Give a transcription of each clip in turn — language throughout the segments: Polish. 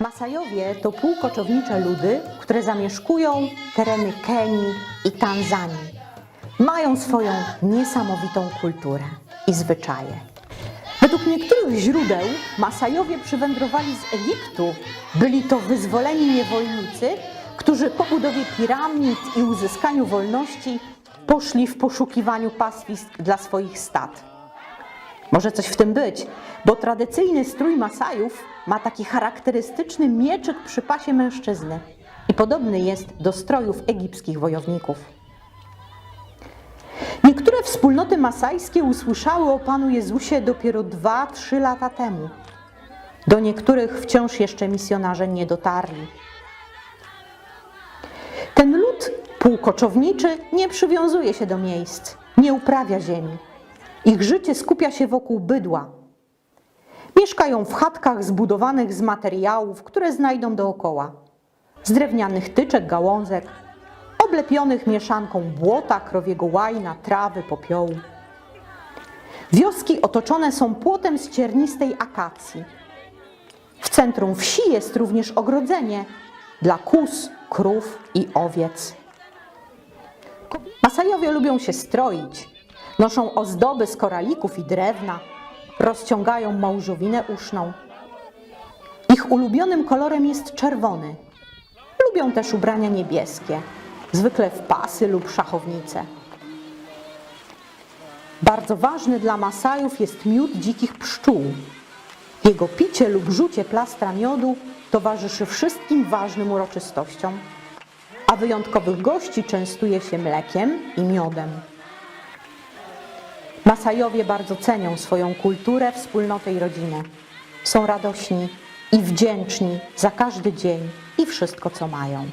Masajowie to półkoczownicze ludy, które zamieszkują tereny Kenii i Tanzanii. Mają swoją niesamowitą kulturę i zwyczaje. Według niektórych źródeł Masajowie przywędrowali z Egiptu. Byli to wyzwoleni niewolnicy, którzy po budowie piramid i uzyskaniu wolności poszli w poszukiwaniu pastwisk dla swoich stad. Może coś w tym być, bo tradycyjny strój Masajów ma taki charakterystyczny mieczyk przy pasie mężczyzny i podobny jest do strojów egipskich wojowników. Niektóre wspólnoty masajskie usłyszały o Panu Jezusie dopiero 2-3 lata temu. Do niektórych wciąż jeszcze misjonarze nie dotarli. Ten lud półkoczowniczy nie przywiązuje się do miejsc, nie uprawia ziemi. Ich życie skupia się wokół bydła. Mieszkają w chatkach zbudowanych z materiałów, które znajdą dookoła. Z drewnianych tyczek, gałązek, oblepionych mieszanką błota, krowiego łajna, trawy, popiołu. Wioski otoczone są płotem z ciernistej akacji. W centrum wsi jest również ogrodzenie dla kóz, krów i owiec. Masajowie lubią się stroić. Noszą ozdoby z koralików i drewna, rozciągają małżowinę uszną. Ich ulubionym kolorem jest czerwony. Lubią też ubrania niebieskie, zwykle w pasy lub szachownice. Bardzo ważny dla Masajów jest miód dzikich pszczół. Jego picie lub rzucie plastra miodu towarzyszy wszystkim ważnym uroczystościom, a wyjątkowych gości częstuje się mlekiem i miodem. Masajowie bardzo cenią swoją kulturę, wspólnotę i rodzinę. Są radośni i wdzięczni za każdy dzień i wszystko, co mają.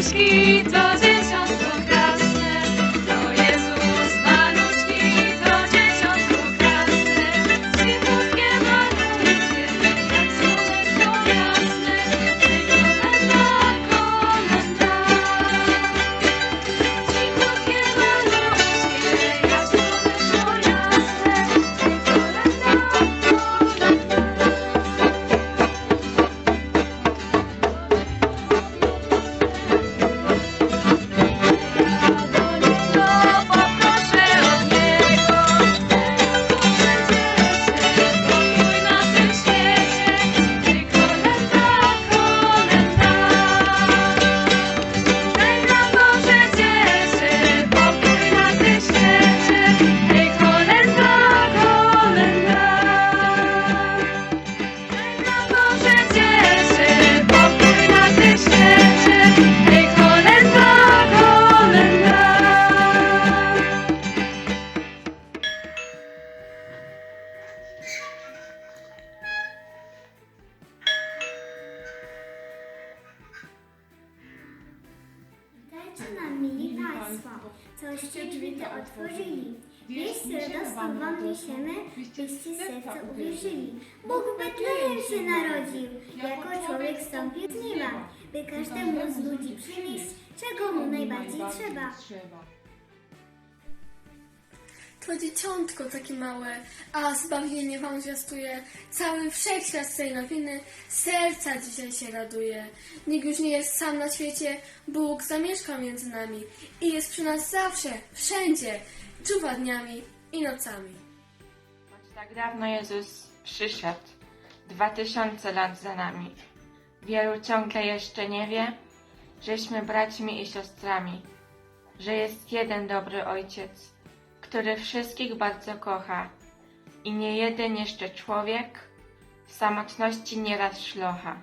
mosquitoes. Coście drzwi te otworzyli. Wieść radosną wam niesiemy, byście serce uwierzyli. Bóg w Betlejem się narodził, jako człowiek stąpił z nieba, by każdemu z ludzi przynieść, czego mu najbardziej trzeba. To dzieciątko takie małe, a zbawienie wam zwiastuje. Cały wszechświat z tej nowiny serca dzisiaj się raduje. Nikt już nie jest sam na świecie, Bóg zamieszka między nami i jest przy nas zawsze, wszędzie, czuwa dniami i nocami. Choć tak dawno Jezus przyszedł, Dwa tysiące lat za nami. Wielu ciągle jeszcze nie wie, żeśmy braćmi i siostrami, że jest jeden dobry ojciec, który wszystkich bardzo kocha i nie jeden jeszcze człowiek w samotności nieraz szlocha.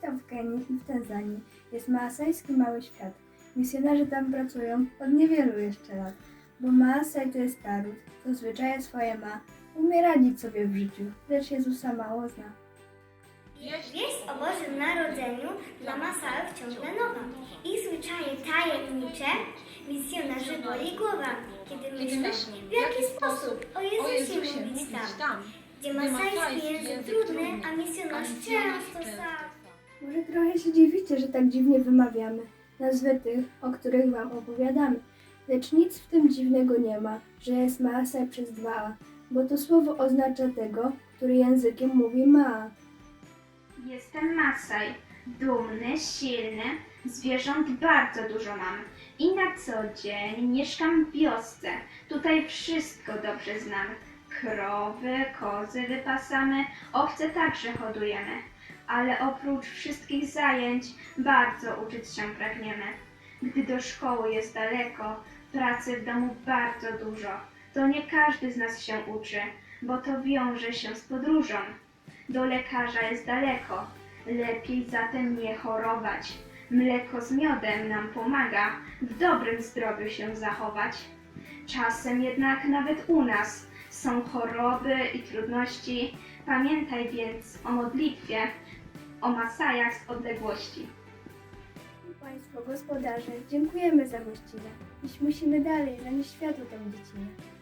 Tam w Kenii i w Tanzanii jest maasajski mały świat. Misjonarze tam pracują od niewielu jeszcze lat, bo Maasaj to jest naród, co zwyczaje swoje ma, umie radzić sobie w życiu, lecz Jezusa mało zna. Wieść o Bożym Narodzeniu dla Masałów ciągle nowa. Ich zwyczaje tajemnicze misjonarzy boli głowa, kiedy myślą, w jaki sposób o Jezusie mówić tam, gdzie masajski język trudny, a misjonarz często sam. Może trochę się dziwicie, że tak dziwnie wymawiamy nazwy tych, o których wam opowiadamy. Lecz nic w tym dziwnego nie ma, że jest Maasaj przez dwa a, bo to słowo oznacza tego, który językiem mówi Maa. Jestem Masaj, dumny, silny, zwierząt bardzo dużo mam i na co dzień mieszkam w wiosce. Tutaj wszystko dobrze znam. Krowy, kozy wypasamy, owce także hodujemy. Ale oprócz wszystkich zajęć bardzo uczyć się pragniemy. Gdy do szkoły jest daleko, pracy w domu bardzo dużo, to nie każdy z nas się uczy, bo to wiąże się z podróżą. Do lekarza jest daleko, lepiej zatem nie chorować. Mleko z miodem nam pomaga w dobrym zdrowiu się zachować. Czasem jednak nawet u nas są choroby i trudności. Pamiętaj więc o modlitwie, o Masajach z odległości. Państwo, gospodarze, dziękujemy za gościnę. Dziś musimy dalej zanieść światło tę dziecinę.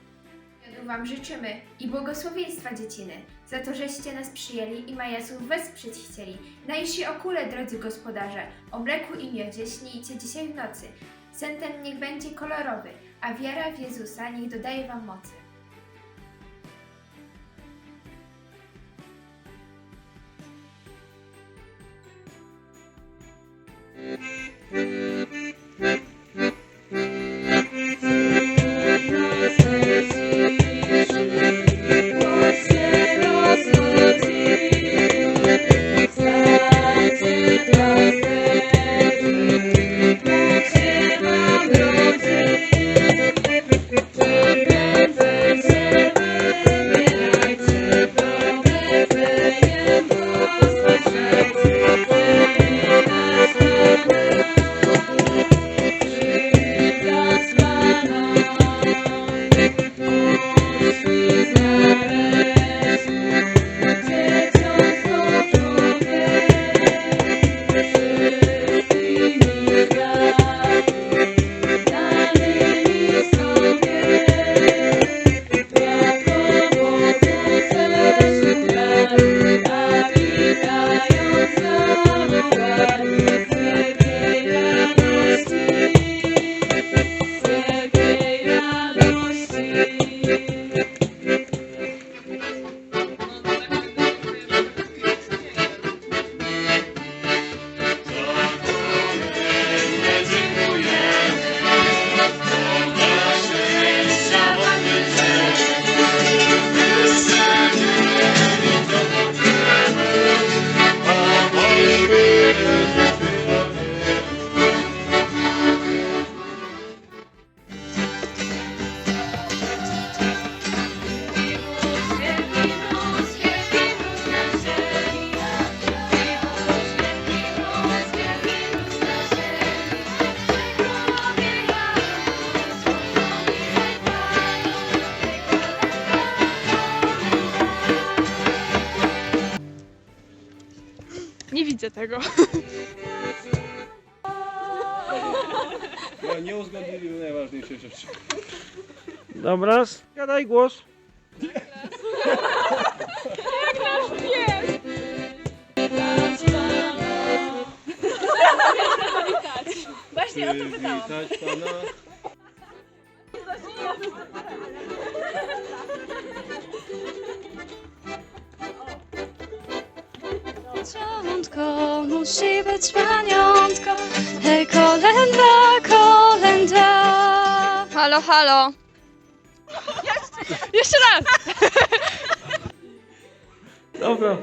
Miodu Wam życzymy i błogosławieństwa dzieciny, za to, żeście nas przyjęli i Majasów wesprzeć chcieli. Najsi okule, drodzy gospodarze, o mleku i miodzie śnijcie dzisiaj w nocy. Sen ten niech będzie kolorowy, a wiara w Jezusa niech dodaje Wam mocy. Nie widzę tego. No, nie uzgodnili najważniejsze rzeczy. Dobra, gadaj głos. Właśnie o to pytałam. Pana. Być pamiątką. Hej, kolenda, kolenda. Halo, halo. Jeszcze raz. Dobra.